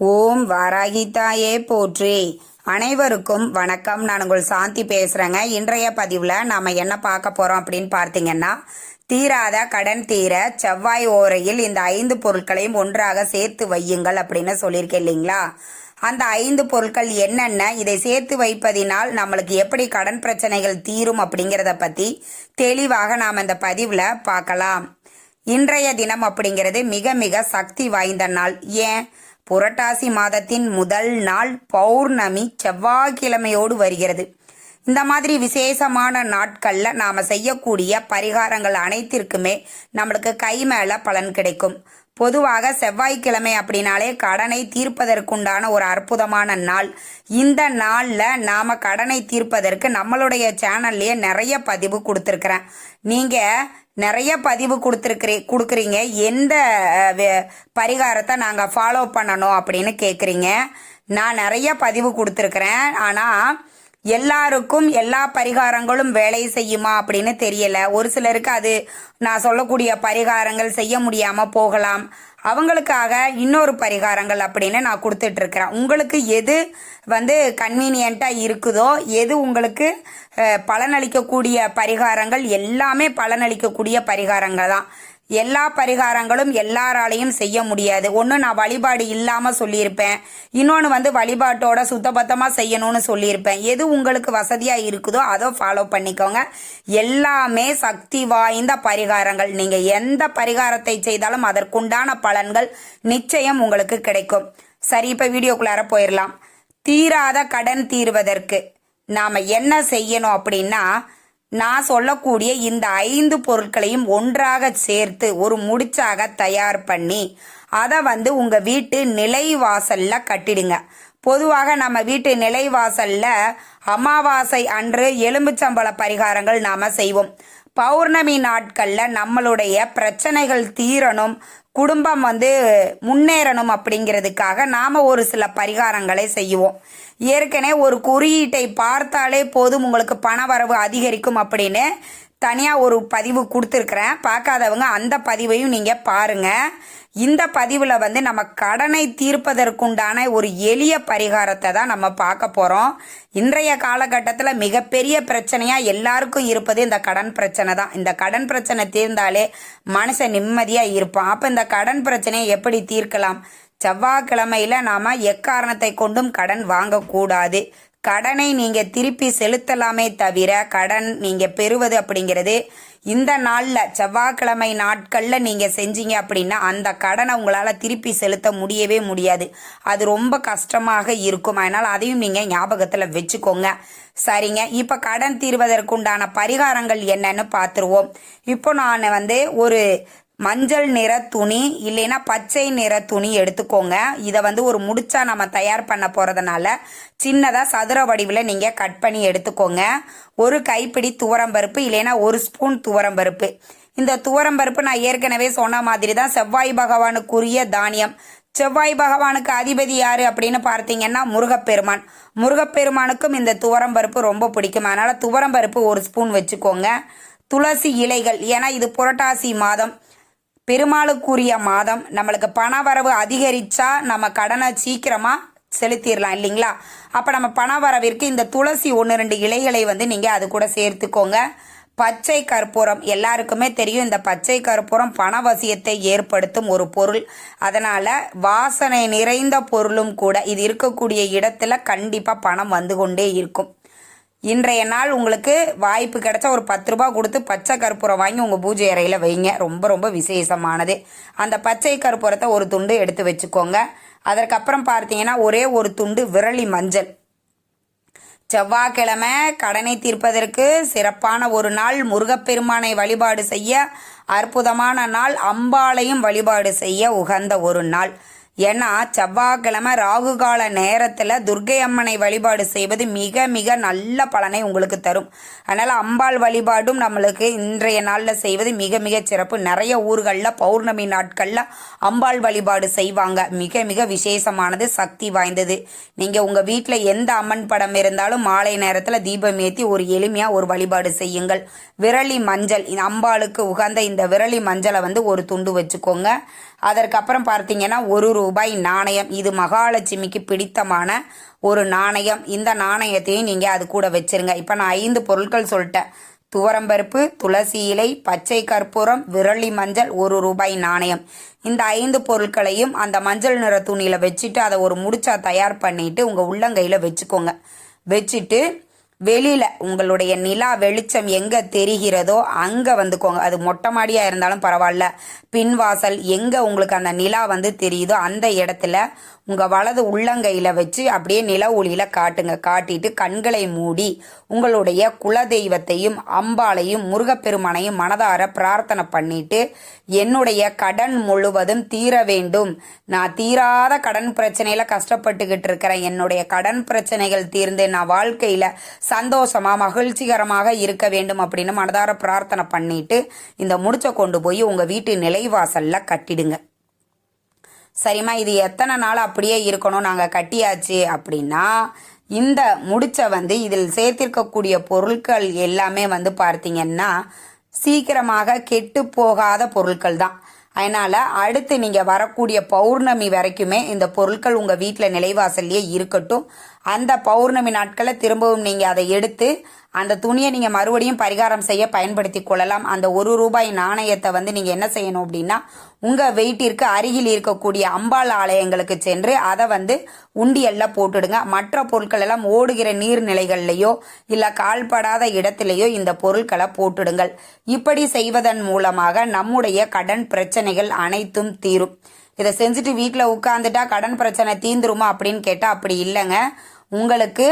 ஓம் வாராகிதாயே போற்றி. அனைவருக்கும் வணக்கம். நான் உங்கள் சாந்தி பேசுகிறேங்க இன்றைய பதிவில் நாம் என்ன பார்க்க போகிறோம் அப்படின்னு பார்த்தீங்கன்னா தீராத கடன் தீர செவ்வாய் ஓரையில் இந்த ஐந்து பொருட்களையும் ஒன்றாக சேர்த்து வையுங்கள் அப்படின்னு சொல்லியிருக்கேன் இல்லைங்களா? அந்த ஐந்து பொருட்கள் என்னென்ன? இதை சேர்த்து வைப்பதினால் நம்மளுக்கு எப்படி கடன் பிரச்சனைகள் தீரும் அப்படிங்கிறத பற்றி தெளிவாக நாம் இந்த பதிவில் பார்க்கலாம். இன்றைய தினம் அப்படிங்கிறது மிக மிக சக்தி வாய்ந்த நாள். ஏன்? புரட்டாசி மாதத்தின் முதல் நாள் பௌர்ணமி செவ்வாய்க்கிழமையோடு வருகிறது. இந்த மாதிரி விசேஷமான நாட்களில் நாம் செய்யக்கூடிய பரிகாரங்கள் அனைத்திற்குமே நம்மளுக்கு கை மேலே பலன் கிடைக்கும். பொதுவாக செவ்வாய்க்கிழமை அப்படின்னாலே கடனை தீர்ப்பதற்குண்டான ஒரு அற்புதமான நாள். இந்த நாளில் நாம் கடனை தீர்ப்பதற்கு நம்மளுடைய சேனல்லையே நிறைய பதிவு கொடுத்துருக்குறேன். நீங்கள் நிறைய பதிவு கொடுத்துருக்குறீ கொடுக்குறீங்க. எந்த பரிகாரத்தை நாங்கள் ஃபாலோ பண்ணணும் அப்படின்னு கேட்குறீங்க நான் நிறைய பதிவு கொடுத்துருக்குறேன். ஆனால் எல்லாருக்கும் எல்லா பரிகாரங்களும் வேலை செய்யுமா அப்படின்னு தெரியல. ஒரு சிலருக்கு அது நான் சொல்லக்கூடிய பரிகாரங்கள் செய்ய முடியாமல் போகலாம். அவங்களுக்காக இன்னொரு பரிகாரங்கள் அப்படின்னு நான் கொடுத்துட்டு இருக்கிறேன் உங்களுக்கு எது வந்து கன்வீனியண்ட்டாக இருக்குதோ எது உங்களுக்கு பலனளிக்கக்கூடிய பரிகாரங்கள் எல்லாமே பலனளிக்கக்கூடிய பரிகாரங்கள் தான் எல்லா பரிகாரங்களும் எல்லாராலையும் செய்ய முடியாது. ஒன்று நான் வழிபாடு இல்லாமல் சொல்லியிருப்பேன். இன்னொன்று வந்து வழிபாட்டோட சுத்தபத்தமாக செய்யணும்னு சொல்லியிருப்பேன். எது உங்களுக்கு வசதியாக இருக்குதோ அதை ஃபாலோ பண்ணிக்கோங்க. எல்லாமே சக்தி வாய்ந்த பரிகாரங்கள். நீங்கள் எந்த பரிகாரத்தை செய்தாலும் அதற்குண்டான பலன்கள் நிச்சயம் உங்களுக்கு கிடைக்கும். சரி இப்போ வீடியோக்குள்ளார போயிடலாம் தீராத கடன் தீர்வதற்கு நாம் என்ன செய்யணும் அப்படின்னா நான் சொல்லக்கூடிய இந்த ஐந்து பொருட்களையும் ஒன்றாக சேர்த்து ஒரு முடிச்சாக தயார் பண்ணி அதை வந்து உங்கள் வீட்டு நிலைவாசல்ல கட்டிடுங்க. பொதுவாக நம்ம வீட்டு நிலைவாசல்ல அமாவாசை அன்று எலும்புச்சம்பள பரிகாரங்கள் நாம செய்வோம். பௌர்ணமி நாட்கள்ல நம்மளுடைய பிரச்சனைகள் தீரணும். குடும்பம் வந்து முன்னேறணும் அப்படிங்கிறதுக்காக நாம் ஒரு சில பரிகாரங்களை செய்வோம். ஏற்கனவே ஒரு குறியீட்டை பார்த்தாலே போதும் உங்களுக்கு பண வரவு அதிகரிக்கும் அப்படின்னு தனியாக ஒரு பதிவு கொடுத்துருக்குறேன். பார்க்காதவங்க அந்த பதிவையும் நீங்கள் பாருங்க. இந்த பதிவில் வந்து நம்ம கடனை தீர்ப்பதற்குண்டான ஒரு எளிய பரிகாரத்தை தான் நம்ம பார்க்க போகிறோம் இன்றைய காலகட்டத்தில் மிகப்பெரிய பிரச்சனையாக எல்லாருக்கும் இருப்பது இந்த கடன் பிரச்சனை தான். இந்த கடன் பிரச்சனை தீர்ந்தாலே மனுஷன் நிம்மதியாக இருப்பான். அப்போ இந்த கடன் பிரச்சனையை எப்படி தீர்க்கலாம்? செவ்வாய்க்கிழமையில் நாம் எக்காரணத்தை கொண்டும் கடன் வாங்கக்கூடாது. கடனை நீங்கள் திருப்பி செலுத்தலாமே தவிர கடன் நீங்கள் பெறுவது அப்படிங்கிறது இந்த நாளில் செவ்வாய்க்கிழமை நாட்களில் நீங்கள் செஞ்சீங்க அப்படின்னா அந்த கடனை உங்களால் திருப்பி செலுத்த முடியவே முடியாது. அது ரொம்ப கஷ்டமாக இருக்கும். அதனால் அதையும் நீங்கள் ஞாபகத்தில் வச்சுக்கோங்க. சரிங்க. இப்போ கடன் தீர்வதற்குண்டான பரிகாரங்கள் என்னன்னு பார்த்துருவோம் இப்போ நான் வந்து ஒரு மஞ்சள் நிற துணி இல்லைன்னா பச்சை நிற துணி எடுத்துக்கோங்க. இதை வந்து ஒரு முடிச்சா நம்ம தயார் பண்ண போகிறதுனால சின்னதாக சதுர வடிவில் நீங்கள் கட் பண்ணி எடுத்துக்கோங்க. ஒரு கைப்பிடி துவரம்பருப்பு இல்லைன்னா ஒரு ஸ்பூன் துவரம்பருப்பு இந்த துவரம்பருப்பு நான் ஏற்கனவே சொன்ன மாதிரி தான் செவ்வாய் பகவானுக்குரிய தானியம். செவ்வாய் பகவானுக்கு அதிபதி யாரு அப்படின்னு பார்த்தீங்கன்னா முருகப்பெருமான். முருகப்பெருமானுக்கும் இந்த துவரம்பருப்பு ரொம்ப பிடிக்கும். அதனால் துவரம்பருப்பு ஒரு ஸ்பூன் வச்சுக்கோங்க. துளசி இலைகள் ஏன்னா இது புரட்டாசி மாதம். பெருமாளுக்குரிய மாதம். நம்மளுக்கு பண வரவு அதிகரிச்சா நம்ம கடனை சீக்கிரமா செலுத்திடலாம் இல்லைங்களா? அப்போ நம்ம பண வரவிற்கு இந்த துளசி ஒன்று ரெண்டு இலைகளை வந்து நீங்கள் அது கூட சேர்த்துக்கோங்க. பச்சை கற்பூரம் எல்லாருக்குமே தெரியும் இந்த பச்சை கற்பூரம் பணவசியத்தை ஏற்படுத்தும் ஒரு பொருள். அதனால் வாசனை நிறைந்த பொருளும் கூட இது இருக்கக்கூடிய இடத்துல கண்டிப்பாக பணம் வந்து கொண்டே இருக்கும். இன்றைய நாள் உங்களுக்கு வாய்ப்பு கிடைச்சா ஒரு பத்து ரூபாய் கொடுத்து பச்சை கற்பூரம் வாங்கி உங்கள் பூஜை அறையில் வைங்க. ரொம்ப ரொம்ப விசேஷமானது. அந்த பச்சை கற்பூரத்தை ஒரு துண்டு எடுத்து வச்சுக்கோங்க. அதற்கப்புறம் பார்த்தீங்கன்னா ஒரே ஒரு துண்டு விரலி மஞ்சள். செவ்வாய்க்கிழமை கடனை தீர்ப்பதற்கு சிறப்பான ஒரு நாள். முருகப்பெருமானை வழிபாடு செய்ய அற்புதமான நாள். அம்பாளையும் வழிபாடு செய்ய உகந்த ஒரு நாள். ஏன்னா செவ்வாய்க்கிழமை ராகு கால நேரத்தில் துர்க்கை அம்மனை வழிபாடு செய்வது மிக மிக நல்ல பலனை உங்களுக்கு தரும். அதனால் அம்பாள் வழிபாடும் நம்மளுக்கு இன்றைய நாளில் செய்வது மிக மிக சிறப்பு. நிறைய ஊர்களில் பௌர்ணமி நாட்களில் அம்பாள் வழிபாடு செய்வாங்க. மிக மிக விசேஷமானது சக்தி வாய்ந்தது. நீங்கள் உங்கள் வீட்டில் எந்த அம்மன் படம் இருந்தாலும் மாலை நேரத்தில் தீபம் ஏற்றி ஒரு எளிமையாக ஒரு வழிபாடு செய்யுங்கள். விரலி மஞ்சள் இந்த அம்பாளுக்கு உகந்த இந்த விரலி மஞ்சளை வந்து ஒரு துண்டு வச்சுக்கோங்க. அதற்கப்புறம் பார்த்தீங்கன்னா ஒரு ரூ ரூபாய் நாணயம். இது மகாலட்சுமிக்கு பிடித்தமான ஒரு நாணயம். இந்த நாணயத்தையும் நீங்கள் அது கூட வச்சிருங்க. இப்போ நான் ஐந்து பொருட்கள் சொல்லிட்டேன். துவரம்பருப்பு துளசி இலை பச்சை கற்பூரம் விரலி மஞ்சள் ஒரு ரூபாய் நாணயம். இந்த ஐந்து பொருட்களையும் அந்த மஞ்சள் நிற துணியில் வச்சுட்டு அதை ஒரு முடிச்சா தயார் பண்ணிட்டு உங்கள் உள்ளங்கையில் வச்சுக்கோங்க. வச்சுட்டு வெளியில உங்களுடைய நிலா வெளிச்சம் எங்க தெரிகிறதோ அங்க வந்துக்கோங்க. அது மொட்டை மாடியா இருந்தாலும் பரவாயில்ல. பின்வாசல் எங்க உங்களுக்கு அந்த நிலா வந்து தெரியுதோ அந்த இடத்துல உங்கள் வலது உள்ளங்கையில் வச்சு அப்படியே நில ஒளியில் காட்டுங்க. காட்டிட்டு கண்களை மூடி உங்களுடைய குலதெய்வத்தையும் அம்பாளையும் முருகப்பெருமானையும் மனதார பிரார்த்தனை பண்ணிட்டு என்னுடைய கடன் முழுவதும் தீர வேண்டும். நான் தீராத கடன் பிரச்சனையில் கஷ்டப்பட்டுக்கிட்டு இருக்கிறேன். என்னுடைய கடன் பிரச்சனைகள் தீர்ந்து நான் வாழ்க்கையில் சந்தோஷமாக மகிழ்ச்சிகரமாக இருக்க வேண்டும் அப்படின்னு மனதார பிரார்த்தனை பண்ணிட்டு இந்த முடிச்சை கொண்டு போய் உங்கள் வீட்டு நிலைவாசலில் கட்டிடுங்க. சரிம்மா இது எத்தனை நாள் அப்படியே இருக்கணும் நாங்கள் கட்டியாச்சு அப்படின்னா இந்த முடிச்ச வந்து இதில் சேர்த்திருக்கக்கூடிய பொருட்கள் எல்லாமே வந்து பார்த்தீங்கன்னா சீக்கிரமாக கெட்டு போகாத பொருட்கள் தான். அதனால் அடுத்து நீங்கள் வரக்கூடிய பௌர்ணமி வரைக்குமே இந்த பொருட்கள் உங்கள் வீட்டில் நிலைவாசல்லையே இருக்கட்டும். அந்த பௌர்ணமி நாட்களை திரும்பவும் நீங்கள் அதை எடுத்து அந்த துணியை நீங்கள் மறுபடியும் பரிகாரம் செய்ய பயன்படுத்தி கொள்ளலாம். அந்த ஒரு ரூபாய் நாணயத்தை வந்து நீங்கள் என்ன செய்யணும் அப்படின்னா உங்கள் வெயிட்டிற்கு அருகில் இருக்கக்கூடிய அம்பாள் ஆலயங்களுக்கு சென்று அதை வந்து உண்டியல்ல போட்டுடுங்க. மற்ற பொருட்கள் எல்லாம் ஓடுகிற நீர்நிலைகள்லையோ இல்லை கால்படாத இடத்திலேயோ இந்த பொருட்களை போட்டுடுங்கள். இப்படி செய்வதன் மூலமாக நம்முடைய கடன் பிரச்சனைகள் அனைத்தும் தீரும். இதை செஞ்சுட்டு வீட்டில் உட்காந்துட்டா கடன் பிரச்சனை தீந்துருமா அப்படின்னு கேட்டால் அப்படி இல்லைங்க. உங்களுக்கு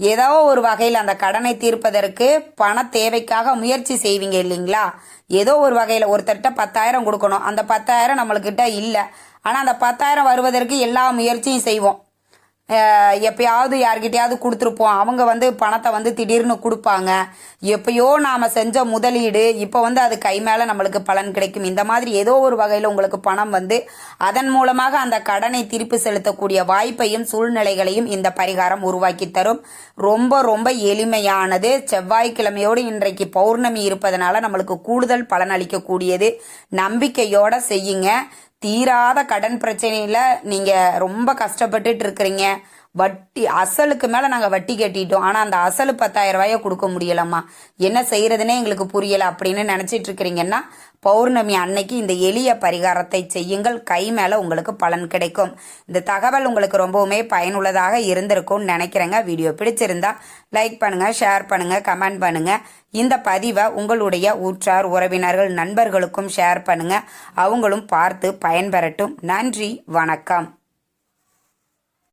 ஏதோ ஒரு வகையில் அந்த கடனை தீர்ப்பதற்கு பண தேவைக்காக முயற்சி செய்வீங்க இல்லைங்களா? ஏதோ ஒரு வகையில் ஒருத்தர்கிட்ட பத்தாயிரம் கொடுக்கணும். அந்த பத்தாயிரம் நம்மளுக்கிட்ட இல்லை. ஆனால் அந்த பத்தாயிரம் வருவதற்கு எல்லா முயற்சியும் செய்வோம். எப்பயாவது யார்கிட்டயாவது கொடுத்துருப்போம். அவங்க வந்து பணத்தை வந்து திடீர்னு கொடுப்பாங்க. எப்பயோ நாம் செஞ்ச முதலீடு இப்போ வந்து அது கை மேலே நம்மளுக்கு பலன் கிடைக்கும். இந்த மாதிரி ஏதோ ஒரு வகையில் உங்களுக்கு பணம் வந்து அதன் மூலமாக அந்த கடனை திருப்பி செலுத்தக்கூடிய வாய்ப்பையும் சூழ்நிலைகளையும் இந்த பரிகாரம் உருவாக்கி தரும். ரொம்ப ரொம்ப எளிமையானது. செவ்வாய்க்கிழமையோடு இன்றைக்கு பௌர்ணமி இருப்பதனால நம்மளுக்கு கூடுதல் பலன் அளிக்கக்கூடியது. நம்பிக்கையோட செய்யுங்க. தீராத கடன் பிரச்சனையில நீங்க ரொம்ப கஷ்டப்பட்டுட்டு இருக்கிறீங்க. வட்டி அசலுக்கு மேல நாங்க வட்டி கட்டிட்டோம். ஆனா அந்த அசலு பத்தாயிரம் ரூபாயை கொடுக்க முடியலம்மா. என்ன செய்யறதுனே எங்களுக்கு புரியல அப்படின்னு நினைச்சிட்டு இருக்கிறீங்கன்னா பௌர்ணமி அன்னைக்கு இந்த எளிய பரிகாரத்தை செய்யுங்கள். கை மேல உங்களுக்கு பலன் கிடைக்கும். இந்த தகவல் உங்களுக்கு ரொம்பவுமே பயனுள்ளதாக இருந்திருக்கும்னு நினைக்கிறேங்க. வீடியோ பிடிச்சிருந்தா லைக் பண்ணுங்க ஷேர் பண்ணுங்க கமெண்ட் பண்ணுங்க. இந்த பதிவை உங்களுடைய ஊற்றார் உறவினர்கள் நண்பர்களுக்கும் ஷேர் பண்ணுங்க. அவங்களும் பார்த்து பயன்பெறட்டும். நன்றி வணக்கம்.